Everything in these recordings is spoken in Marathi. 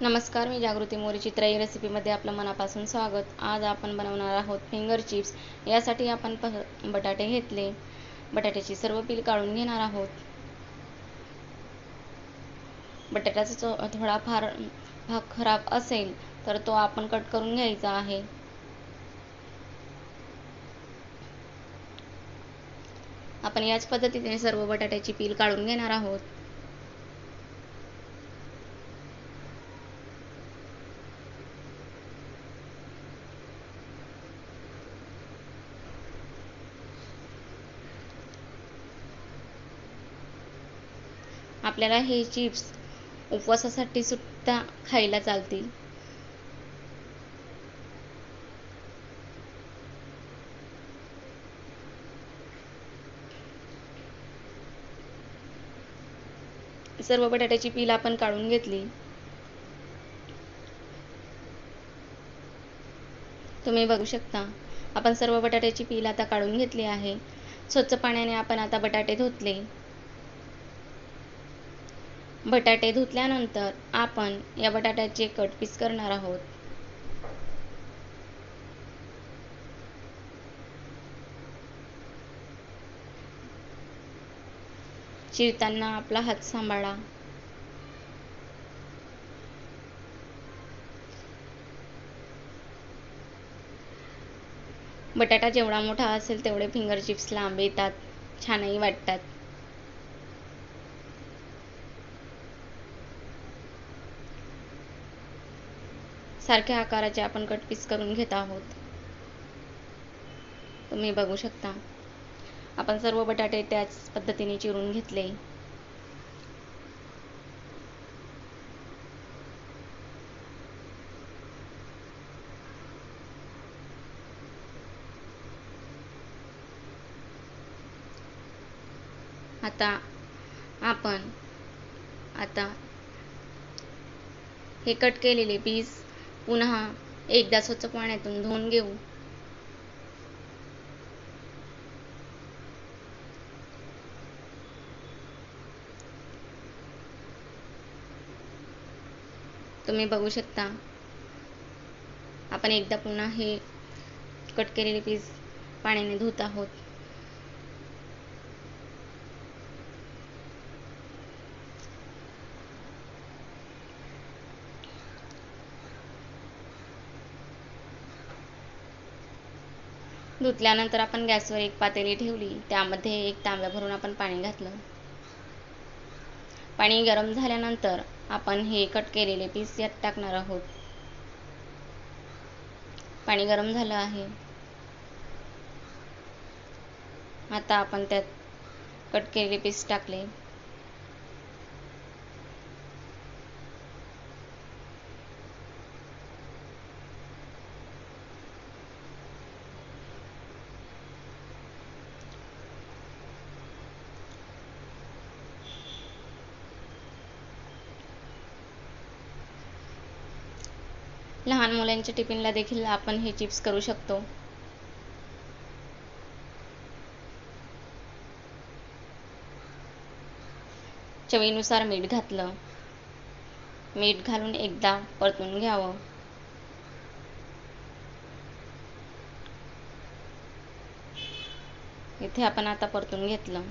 नमस्कार मी जागृती मोरी चित्राई रेसिपीमध्ये आपलं मनापासून स्वागत. आज आपण बनवणार आहोत फिंगर चिप्स यासाठी आपण प बटाटे घेतले. बटाट्याची सर्व पील काढून घेणार आहोत. बटाट्याचा थोडाफार भाग खराब असेल तर तो आपण कट करून घ्यायचा आहे. आपण याच पद्धतीने सर्व बटाट्याची पील काढून घेणार आहोत. आपल्याला हे चिप्स उपवासासाठी सुद्धा खायला चालतील. सर्व बटाट्याची पील आपण काढून घेतली. तुम्ही बघू शकता आपण सर्व बटाट्याची पील आता काढून घेतली आहे. स्वच्छ पाण्याने आपण आता बटाटे धुतले. बटाटे धुतल्यानंतर आपण या बटाट्याचे कट पीस करणार आहोत. चिरताना आपला हात सांभाळा. बटाटा जेवढा मोठा असेल तेवढे फिंगर चिप्स लांब येतात छानही वाटतात. सारख्या आकाराचे आपण कट पीस करून घेत आहोत. तुम्ही बघू शकता. आपण सर्व बटाटे त्याच पद्धतीने चिरून घेतले. आता आपण आता हे कट केलेले पीस पुन्हा एकदा स्वच्छ पाण्यातून धुवून घेऊ. तुम्ही बघू शकता. आपण एकदा पुन्हा हे कट केलेले पीस पाण्याने धुत आहोत. धुतल्यानंतर आपण गॅसवर एक पातेली ठेवली. त्यामध्ये एक तांब्या भरून आपण पाणी घातलं. पाणी गरम झाल्यानंतर आपण हे कट केलेले पीस यात टाकणार आहोत. पाणी गरम झालं आहे. आता आपण त्यात कट केलेले पीस टाकले. लहान मुलांच्या टिफिनला देखील आपण हे चिप्स करू शकतो. चवीनुसार मीठ घातलं. मीठ घालून एकदा परतून घ्यावं. इथे आपण आता परतून घेतलं.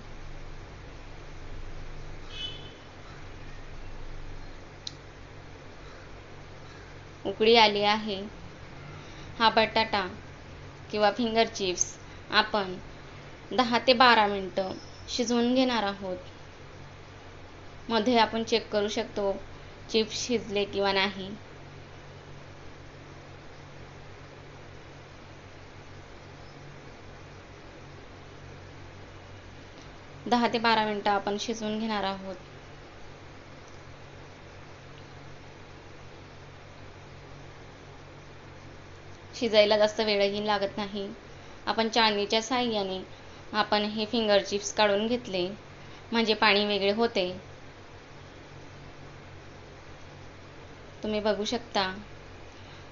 उकळी आली आहे. हा बटाटा किंवा फिंगर चिप्स आपण दहा ते बारा मिनटं शिजवून घेणार आहोत. मध्ये आपण चेक करू शकतो चिप्स शिजले किंवा नाही. दहा ते बारा मिनटं आपण शिजवून घेणार आहोत. शिजायला जास्त वेळही लागत नाही. आपण चाळणीच्या साह्याने आपण हे फिंगर चिप्स काढून घेतले. म्हणजे पाणी वेगळे होते. तुम्ही बघू शकता.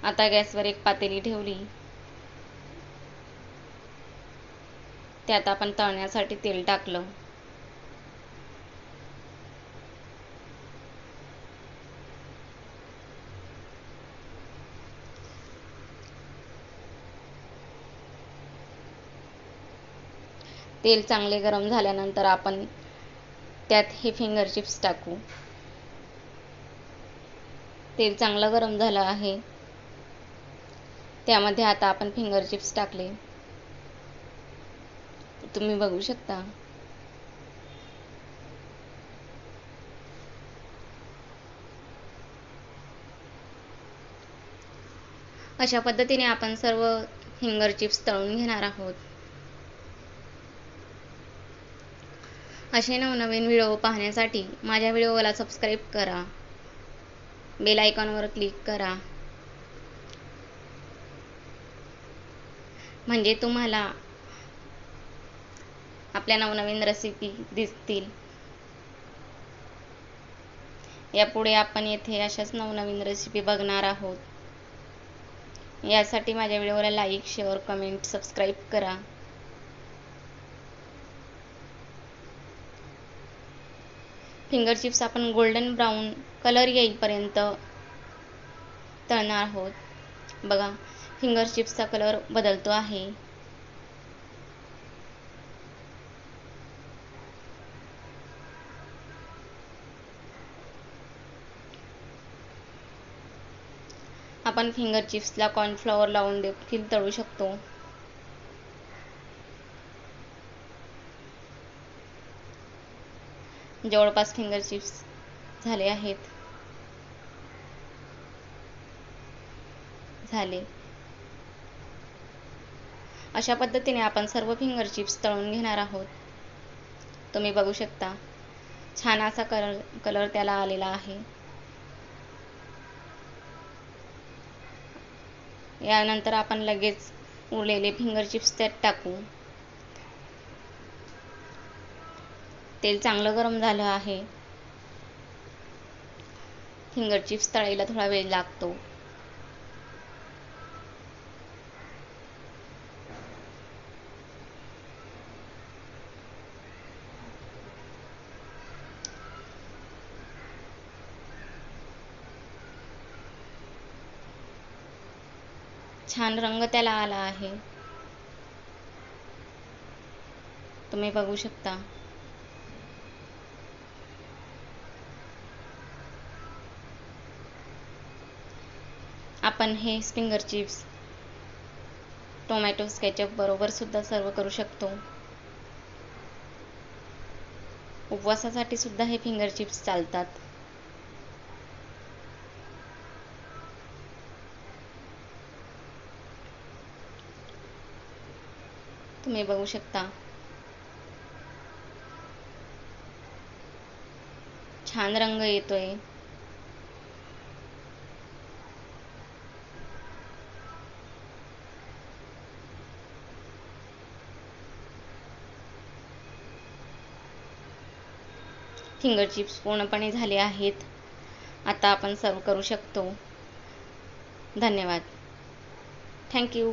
आता गॅसवर एक पातेली ठेवली. त्यात आपण तळण्यासाठी तेल टाकलं. तेल चांगले गरम झाल्यानंतर आपण त्यात हे फिंगर चिप्स टाकू. तेल चांगलं गरम झालं आहे. त्यामध्ये आता आपण फिंगर चिप्स टाकले. तुम्ही बघू शकता. अशा पद्धतीने आपण सर्व फिंगर चिप्स तळून घेणार आहोत. असे नवनवीन व्हिडिओ पाहण्यासाठी माझ्या व्हिडिओला सबस्क्राईब करा. बेल आयकॉनवर क्लिक करा. म्हणजे तुम्हाला आपल्या नवनवीन रेसिपी दिसतील. यापुढे आपण येथे अशाच नवनवीन रेसिपी बघणार आहोत. यासाठी माझ्या व्हिडिओला लाईक शेअर कमेंट सबस्क्राईब करा. फिंगर चिप्स आपण गोल्डन ब्राऊन कलर येईपर्यंत तळणार आहोत. बघा फिंगर चिप्सचा कलर बदलतो आहे. आपण फिंगर चिप्सला कॉर्नफ्लॉवर लावून देखील तळू शकतो. जवळपास फिंगर चिप्स झाले आहेत. झाले. अशा पद्धतीने आपण सर्व फिंगर चिप्स तळून घेणार आहोत. तुम्ही बघू शकता छान असा कलर कलर त्याला आलेला आहे. यानंतर आपण लगेच उरलेले फिंगर चिप्स त्यात टाकू. तेल चांगलं गरम झालं आहे. फिंगर चिप्स तळायला थोडा वेळ लागतो. छान रंग त्याला आला आहे. तुम्ही बघू शकता. आपण हे फिंगर चिप्स टोमॅटो स्केचअप बरोबर सुद्धा सर्व करू शकतो. उपवासासाठी सुद्धा हे फिंगर चिप्स चालतात. तुम्ही बघू शकता. छान रंग येतोय. फिंगर चिप्स पूर्णपणे झाले आहेत. आता आपण सर्व करू शकतो. धन्यवाद. थँक्यू